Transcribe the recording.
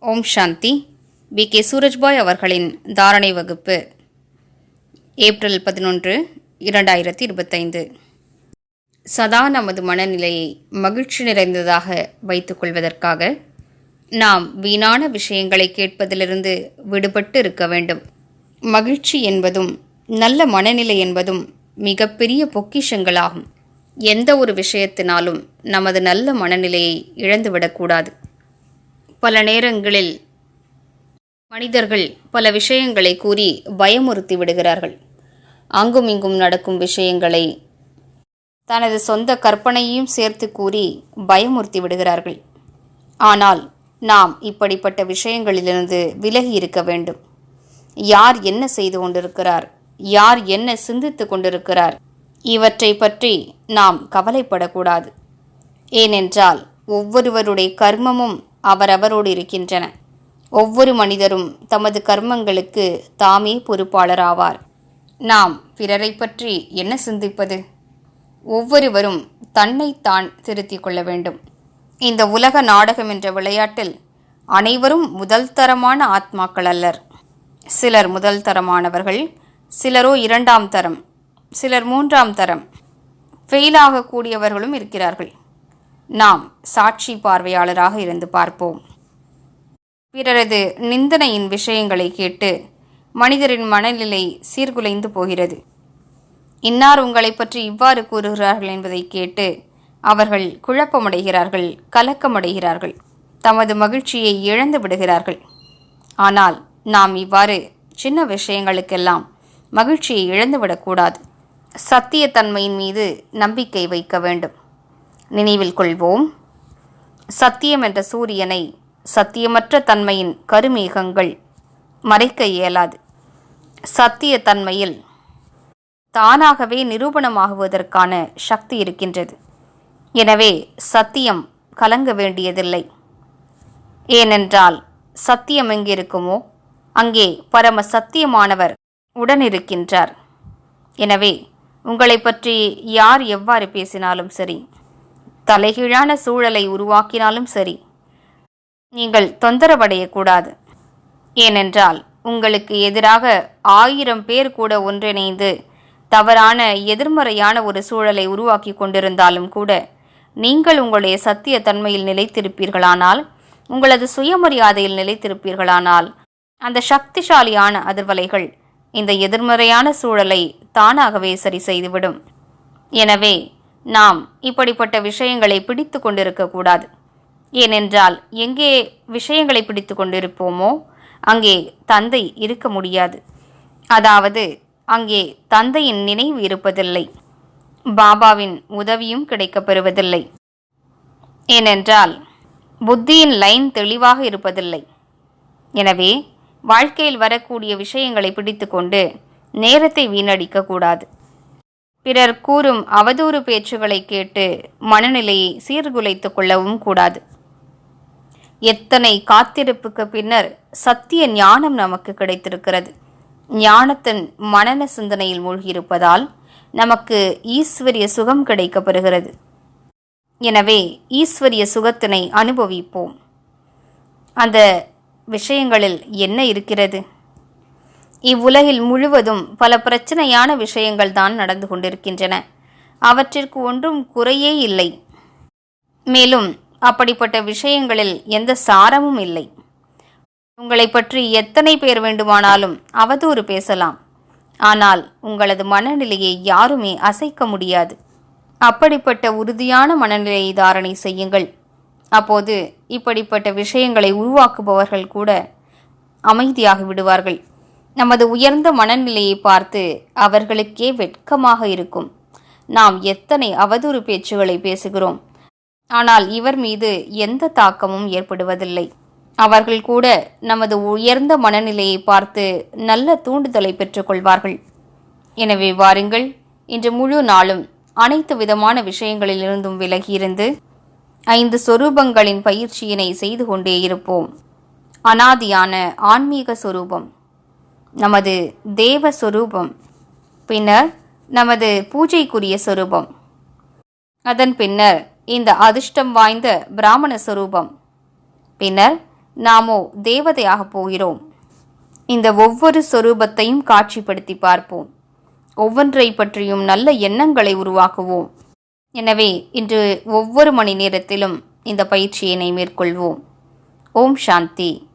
ஓம் சாந்தி. B. K. Surajbhai அவர்களின் தாரணை வகுப்பு ஏப்ரல் பதினொன்று இரண்டாயிரத்தி இருபத்தைந்து. சதா நமது மனநிலையை மகிழ்ச்சி நிறைந்ததாக வைத்துக்கொள்வதற்காக நாம் வீணான விஷயங்களை கேட்பதிலிருந்து விடுபட்டு இருக்க வேண்டும். மகிழ்ச்சி என்பதும் நல்ல மனநிலை என்பதும் மிகப்பெரிய பொக்கிஷங்களாகும். எந்த ஒரு விஷயத்தினாலும் நமது நல்ல மனநிலையை இழந்துவிடக்கூடாது. பல நேரங்களில் மனிதர்கள் பல விஷயங்களை கூறி பயமுறுத்தி விடுகிறார்கள். அங்கும் இங்கும் நடக்கும் விஷயங்களை தனது சொந்த கற்பனையையும் சேர்த்து கூறி பயமுறுத்தி விடுகிறார்கள். ஆனால் நாம் இப்படிப்பட்ட விஷயங்களிலிருந்து விலகி இருக்க வேண்டும். யார் என்ன செய்து கொண்டிருக்கிறார்? யார் என்ன சிந்தித்து கொண்டிருக்கிறார்? இவற்றை பற்றி நாம் கவலைப்படக்கூடாது. ஏனென்றால் ஒவ்வொருவருடைய கர்மமும் அவரவரோடு இருக்கின்றன. ஒவ்வொரு மனிதரும் தமது கர்மங்களுக்கு தாமே பொறுப்பாளராவார். நாம் பிறரை பற்றி என்ன சிந்திப்பது? ஒவ்வொருவரும் தன்னைத்தான் திருத்திக் கொள்ள வேண்டும். இந்த உலக நாடகம் என்ற விளையாட்டில் அனைவரும் முதல் தரமான ஆத்மாக்கள் அல்லர். சிலர் முதல் தரமானவர்கள் சிலரோ இரண்டாம் தரம் சிலர் மூன்றாம் தரம். ஃபெயிலாகக்கூடியவர்களும் இருக்கிறார்கள். நாம் சாட்சி பார்வையாளராக இருந்து பார்ப்போம். பிறரது நிந்தனையின் விஷயங்களை கேட்டு மனிதரின் மனநிலை சீர்குலைந்து போகிறது. இன்னார் உங்களை பற்றி இவ்வாறு கூறுகிறார்கள் என்பதை கேட்டு அவர்கள் குழப்பமடைகிறார்கள் கலக்கமடைகிறார்கள் தமது மகிழ்ச்சியை இழந்து விடுகிறார்கள். ஆனால் நாம் இவ்வாறு சின்ன விஷயங்களுக்கெல்லாம் மகிழ்ச்சியை இழந்துவிடக்கூடாது. சத்தியத்தன்மையின் மீது நம்பிக்கை வைக்க வேண்டும். நினைவில் கொள்வோம். சத்தியம் என்ற சூரியனை சத்தியமற்ற தன்மையின் கருமேகங்கள் மறைக்க இயலாது. சத்திய தன்மையில் தானாகவே நிரூபணமாகுவதற்கான சக்தி இருக்கின்றது. எனவே சத்தியம் கலங்க வேண்டியதில்லை. ஏனென்றால் சத்தியம் எங்கிருக்குமோ அங்கே பரம சத்தியமானவர் உடனிருக்கின்றார். எனவே உங்களை பற்றி யார் எவ்வாறு பேசினாலும் சரி தலைகீழான சூழலை உருவாக்கினாலும் சரி நீங்கள் தொந்தரவடையக்கூடாது. ஏனென்றால் உங்களுக்கு எதிராக ஆயிரம் பேர் கூட ஒன்றிணைந்து தவறான எதிர்மறையான ஒரு சூழலை உருவாக்கி கொண்டிருந்தாலும் கூட நீங்கள் உங்களுடைய சத்திய தன்மையில் நிலைத்திருப்பீர்களானால் உங்களது சுயமரியாதையில் நிலைத்திருப்பீர்களானால் அந்த சக்திசாலியான அதிர்வலைகள் இந்த எதிர்மறையான சூழலை தானாகவே சரி செய்துவிடும். எனவே நாம் இப்படிப்பட்ட விஷயங்களை பிடித்து கொண்டிருக்கக்கூடாது ஏனென்றால் எங்கே விஷயங்களை பிடித்து கொண்டிருப்போமோ அங்கே தந்தை இருக்க முடியாது. அதாவது அங்கே தந்தையின் நினைவு இருப்பதில்லை. பாபாவின் உதவியும் கிடைக்கப்பெறுவதில்லை ஏனென்றால் புத்தியின் லைன் தெளிவாக இருப்பதில்லை. எனவே வாழ்க்கையில் வரக்கூடிய விஷயங்களை பிடித்துக்கொண்டு நேரத்தை வீணடிக்கக்கூடாது பிறர் கூறும் அவதூறு பேச்சுகளை கேட்டு மனநிலையை சீர்குலைத்துக் கொள்ளவும் கூடாது. எத்தனை காத்திருப்புக்கு பின்னர் சத்திய ஞானம் நமக்கு கிடைத்திருக்கிறது. ஞானத்தின் மனன சிந்தனையில் மூழ்கியிருப்பதால் நமக்கு ஈஸ்வரிய சுகம் கிடைக்கப்பெறுகிறது எனவே ஈஸ்வரிய சுகத்தினை அனுபவிப்போம். அந்த விஷயங்களில் என்ன இருக்கிறது? இவ்வுலகில் முழுவதும் பல பிரச்சனையான விஷயங்கள் தான் நடந்து கொண்டிருக்கின்றன. அவற்றிற்கு ஒன்றும் குறையே இல்லை. மேலும் அப்படிப்பட்ட விஷயங்களில் எந்த சாரமும் இல்லை. உங்களை பற்றி எத்தனை பேர் வேண்டுமானாலும் அவதூறு பேசலாம். ஆனால் உங்களது மனநிலையை யாருமே அசைக்க முடியாது. அப்படிப்பட்ட உறுதியான மனநிலையை தாரணை செய்யுங்கள். அப்போது இப்படிப்பட்ட விஷயங்களை உருவாக்குபவர்கள் கூட அமைதியாகி விடுவார்கள். நமது உயர்ந்த மனநிலையை பார்த்து அவர்களுக்கே வெட்கமாக இருக்கும். நாம் எத்தனை அவதூறு பேச்சுகளை பேசுகிறோம். ஆனால் இவர் மீது எந்த தாக்கமும் ஏற்படுவதில்லை. அவர்கள் கூட நமது உயர்ந்த மனநிலையை பார்த்து நல்ல தூண்டுதலை பெற்றுக்கொள்வார்கள். எனவே வாருங்கள் இன்று முழு நாளும் அனைத்து விதமான விஷயங்களிலிருந்தும் விலகியிருந்து ஐந்து சொரூபங்களின் பயிற்சியினை செய்து கொண்டே இருப்போம். அனாதியான ஆன்மீக சொரூபம். நமது தேவ சொரூபம் பின்னர் நமது பூஜைக்குரிய சொரூபம். அதன் பின்னர் இந்த அதிர்ஷ்டம் வாய்ந்த பிராமண சொரூபம். பின்னர் நாமோ தேவதையாகப் போகிறோம். இந்த ஒவ்வொரு சொரூபத்தையும் காட்சிப்படுத்தி பார்ப்போம். ஒவ்வொன்றை பற்றியும் நல்ல எண்ணங்களை உருவாக்குவோம். எனவே இன்று ஒவ்வொரு மணி நேரத்திலும் இந்த பயிற்சியினை மேற்கொள்வோம். ஓம் சாந்தி.